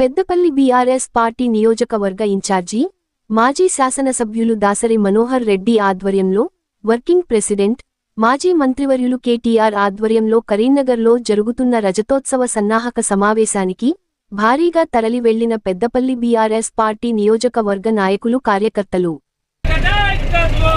Peddapalli BRS party నియోజకవర్గ incharge మాజీ శాసనసభ్యులు దాసరి మనోహర్ రెడ్డి ఆధ్వర్యంలో వర్కింగ్ ప్రెసిడెంట్ మాజీ మంత్రివర్యులు కేటీఆర్ ఆధ్వర్యంలో కరీంనగర్లో జరుగుతున్న రజతోత్సవ సన్నాహక సమావేశానికి భారీగా తరలి వెళ్ళిన పెద్దపల్లి బీఆర్ఎస్ పార్టీ నియోజకవర్గ నాయకులు కార్యకర్తలు. నాయకత్వం.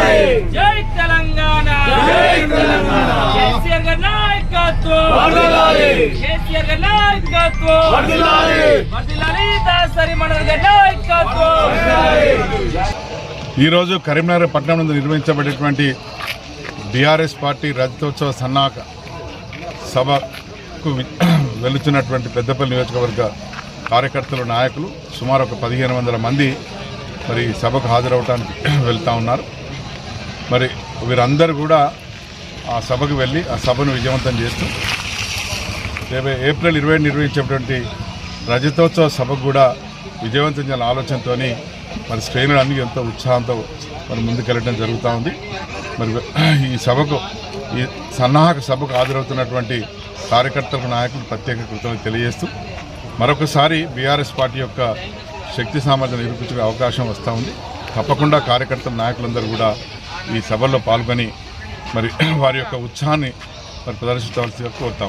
ఈరోజు కరీంనగర్ పట్టణం నందు నిర్వహించబడేటువంటి బీఆర్ఎస్ పార్టీ రజతోత్సవ సన్నాహక సభకు వెళుతున్నటువంటి పెద్దపల్లి నియోజకవర్గ కార్యకర్తలు నాయకులు సుమారు ఒక పదిహేను వందల మంది మరి సభకు హాజరవడానికి వెళ్తూ ఉన్నారు. మరి వీరందరూ కూడా ఆ సభకు వెళ్ళి ఆ సభను విజయవంతం చేస్తూ రేపు ఏప్రిల్ ఇరవై నిర్వహించేటువంటి రజతోత్సవ సభకు కూడా విజయవంతం చేయాలని ఆలోచనతో మరి శ్రేణులన్నీ ఎంతో ఉత్సాహంతో మరి ముందుకెళ్ళడం జరుగుతూ ఉంది. మరి ఈ సభకు ఈ సన్నాహక సభకు హాజరవుతున్నటువంటి కార్యకర్తలకు నాయకులు ప్రత్యేక కృతజ్ఞత తెలియజేస్తూ మరొకసారి బీఆర్ఎస్ పార్టీ యొక్క శక్తి సామర్థ్యం నిరూపించే అవకాశం వస్తూ ఉంది. తప్పకుండా కార్యకర్తల నాయకులందరూ కూడా ఈ సభల్లో పాల్గొని మరి వారి యొక్క ఉత్సాహాన్ని మరి ప్రదర్శించవలసిగా కోరుతా